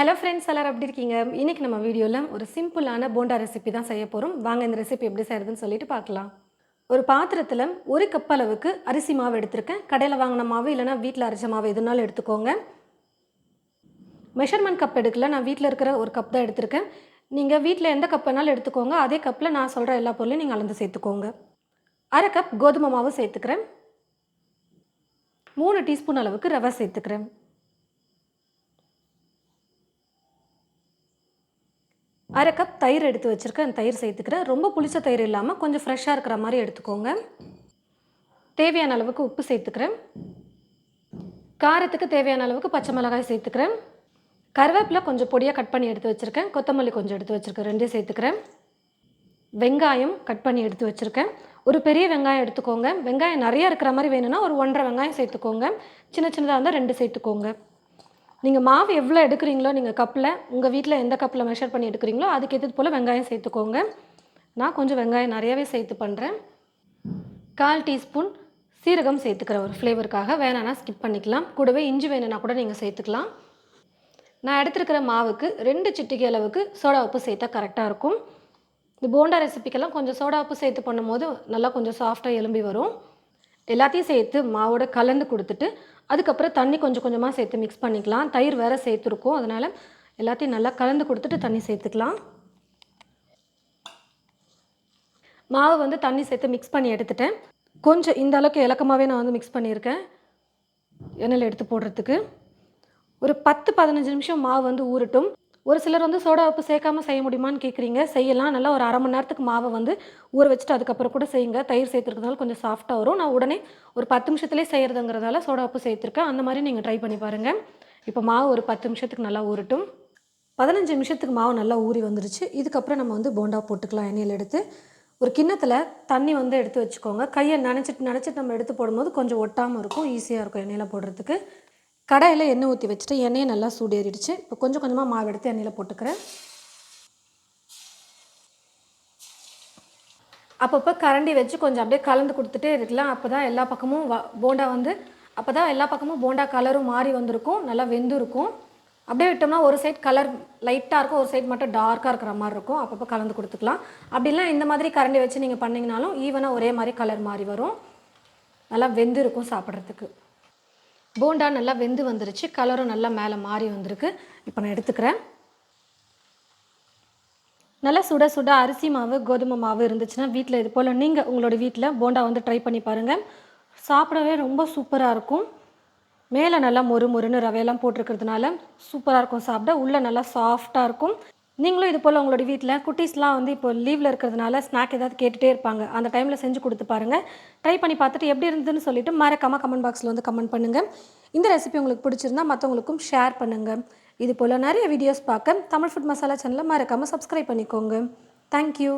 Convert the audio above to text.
Hello friends எல்லாரும் எப்படி இருக்கீங்க? இன்றைக்கி நம்ம வீடியோவில் ஒரு சிம்பிளான போண்டா ரெசிபி தான் செய்ய போகிறோம் வாங்க இந்த ரெசிபி எப்படி செய்கிறதுன்னு சொல்லிட்டு பார்க்கலாம். ஒரு பாத்திரத்தில் ஒரு கப் அளவுக்கு அரிசி மாவு எடுத்திருக்கேன். கடையில் வாங்கின மாவு இல்லைனா வீட்டில் அரைச்ச மாவு எதுனாலும் எடுத்துக்கோங்க. மெஷர்மெண்ட் கப் எடுக்கல நான் வீட்டில் இருக்கிற ஒரு கப் தான் எடுத்திருக்கேன். நீங்கள் வீட்டில் எந்த கப் வேணாலும் எடுத்துக்கோங்க. அதே கப்பில் நான் சொல்கிற எல்லா பொருளையும் நீங்கள் அளந்து சேர்த்துக்கோங்க. அரை கப் கோதுமை மாவு சேர்த்துக்கிறேன். மூணு டீஸ்பூன் அளவுக்கு ரவை சேர்த்துக்கிறேன். அரை கப் தயிர் எடுத்து வச்சுருக்கேன். தயிர் சேர்த்துக்கிறேன். ரொம்ப புளிச்ச தயிர் இல்லாமல் கொஞ்சம் ஃப்ரெஷ்ஷாக இருக்கிற மாதிரி எடுத்துக்கோங்க. தேவையான அளவுக்கு உப்பு சேர்த்துக்கிறேன். காரத்துக்கு தேவையான அளவுக்கு பச்சை மிளகாய் சேர்த்துக்கிறேன். கருவேப்பிலை கொஞ்சம் பொடியாக கட் பண்ணி எடுத்து வச்சுருக்கேன். கொத்தமல்லி கொஞ்சம் எடுத்து வச்சுருக்கேன். ரெண்டையும் சேர்த்துக்கிறேன். வெங்காயம் கட் பண்ணி எடுத்து வச்சுருக்கேன். ஒரு பெரிய வெங்காயம் எடுத்துக்கோங்க. வெங்காயம் நிறையா இருக்கிற மாதிரி வேணும்னா ஒரு ஒன்றரை வெங்காயம் சேர்த்துக்கோங்க. சின்ன சின்னதாக இருந்தால் ரெண்டு சேர்த்துக்கோங்க. நீங்கள் மாவு எவ்வளோ எடுக்கிறீங்களோ நீங்கள் கப்பில் உங்கள் வீட்டில் எந்த கப்பில் மெஷர் பண்ணி எடுக்கிறீங்களோ அதுக்கு எது போல் வெங்காயம் சேர்த்துக்கோங்க. நான் கொஞ்சம் வெங்காயம் நிறையாவே சேர்த்து பண்ணுறேன் கால் டீஸ்பூன் சீரகம் சேர்த்துக்கிற ஒரு ஃப்ளேவருக்காக வேணான்னா ஸ்கிப் பண்ணிக்கலாம். கூடவே இஞ்சி வேணும்னா கூட நீங்கள் சேர்த்துக்கலாம். நான் எடுத்துருக்கிற மாவுக்கு ரெண்டு சிட்டிகை அளவுக்கு சோடா உப்பு சேர்த்தா கரெக்டாக இருக்கும். இந்த போண்டா ரெசிபிக்கெல்லாம் கொஞ்சம் சோடா உப்பு சேர்த்து பண்ணும்போது நல்லா கொஞ்சம் சாஃப்டாக எலும்பி வரும். எல்லாத்தையும் சேர்த்து மாவோட கலந்து கொடுத்துட்டு அதுக்கப்புறம் தண்ணி கொஞ்சம் கொஞ்சமாக சேர்த்து மிக்ஸ் பண்ணிக்கலாம். தயிர் வேறு சேர்த்துருக்கோம். அதனால் எல்லாத்தையும் நல்லா கலந்து கொடுத்துட்டு தண்ணி சேர்த்துக்கலாம். மாவு வந்து தண்ணி சேர்த்து மிக்ஸ் பண்ணி எடுத்துட்டேன். கொஞ்சம் இந்த அளவுக்கு இலக்கமாகவே நான் வந்து மிக்ஸ் பண்ணியிருக்கேன். எண்ணெயில் எடுத்து போடுறதுக்கு. ஒரு பத்து பதினஞ்சு நிமிஷம் மாவு வந்து ஊறட்டும். ஒரு சிலர் வந்து சோடா உப்பு சேர்க்காம செய்ய முடியுமான்னு கேட்குறீங்க செய்யலாம். நல்லா ஒரு அரை மணி நேரத்துக்கு மாவை வந்து ஊற வச்சுட்டு அதுக்கப்புறம் கூட செய்யுங்க. தயிர் சேர்த்துருக்கனால கொஞ்சம் சாஃப்டாக வரும். நான் உடனே ஒரு பத்து நிமிஷத்துலேயே செய்கிறதுங்கிறதால சோடா உப்பு சேர்த்துருக்கேன். அந்த மாதிரி நீங்கள் ட்ரை பண்ணி பாருங்கள் இப்போ மாவு ஒரு பத்து நிமிஷத்துக்கு நல்லா ஊறட்டும். பதினஞ்சு நிமிஷத்துக்கு மாவு நல்லா ஊறி வந்துருச்சு. இதுக்கப்புறம் நம்ம வந்து போண்டா போட்டுக்கலாம். எண்ணெயில் எடுத்து ஒரு கிண்ணத்தில் தண்ணி வந்து எடுத்து வச்சுக்கோங்க. கையை நினச்சிட்டு நினச்சிட்டு நம்ம எடுத்து போடும்போது கொஞ்சம் ஒட்டாமல் இருக்கும். ஈஸியாக இருக்கும் எண்ணெயில் போடுறதுக்கு. கடாயில் எண்ணெய் ஊற்றி வச்சுட்டு எண்ணெயை நல்லா சூடேறிடுச்சு. இப்போ கொஞ்சம் கொஞ்சமாக மாவு எடுத்து எண்ணெயில் போட்டுக்கிறேன். அப்பப்போ கரண்டி வச்சு கொஞ்சம் அப்படியே கலந்து கொடுத்துட்டே இருக்கலாம். அப்போ தான் எல்லா பக்கமும் வ போண்டா வந்து அப்போ தான் எல்லா பக்கமும் போண்டா கலரும் மாறி வந்திருக்கும். நல்லா வெந்து இருக்கும் அப்படியே விட்டோம்னா ஒரு சைட் கலர் லைட்டாக இருக்கும் ஒரு சைட் மட்டும் டார்க்காக இருக்கிற மாதிரி இருக்கும். அப்பப்போ கலந்து கொடுத்துக்கலாம். அப்படிலாம் இந்த மாதிரி கரண்டி வச்சு நீங்கள் பண்ணிங்கனாலும் ஈவனாக ஒரே மாதிரி கலர் மாறி வரும். நல்லா வெந்து இருக்கும் சாப்பிட்றதுக்கு. போண்டா நல்லா வெந்து வந்துருச்சு கலரும் நல்லா மேலே மாறி வந்திருக்கு. இப்போ நான் எடுத்துக்கிறேன். நல்லா சுட சுட அரிசி மாவு கோதுமை மாவு இருந்துச்சுன்னா வீட்டில் இது போல் நீங்கள் உங்களோட வீட்டில் போண்டா வந்து ட்ரை பண்ணி பாருங்கள் சாப்பிடவே ரொம்ப சூப்பராக இருக்கும். மேலே நல்லா மொறு மொறுன்னு ரவையெல்லாம் போட்டிருக்கிறதுனால சூப்பராக இருக்கும் சாப்பிட. உள்ளே நல்லா சாஃப்டாக இருக்கும். நீங்களும் இது போல் உங்களோட வீட்டில் குட்டீஸ்லாம் வந்து இப்போ லீவில் இருக்கிறதுனால ஸ்நாக் ஏதாவது கேட்டுகிட்டே இருப்பாங்க. அந்த டைமில் செஞ்சு கொடுத்து பாருங்கள் ட்ரை பண்ணி பார்த்துட்டு எப்படி இருந்ததுன்னு சொல்லிட்டு மறக்காமல் கமெண்ட் பாக்ஸில் வந்து கமெண்ட் பண்ணுங்கள் இந்த ரெசிபி உங்களுக்கு பிடிச்சிருந்தா மற்றவங்களுக்கும் ஷேர் பண்ணுங்கள் இது போல் நிறைய வீடியோஸ் பார்க்க தமிழ் ஃபுட் மசாலா சேனலை மறக்காமல் சப்ஸ்கிரைப் பண்ணிக்கோங்க. தேங்க்யூ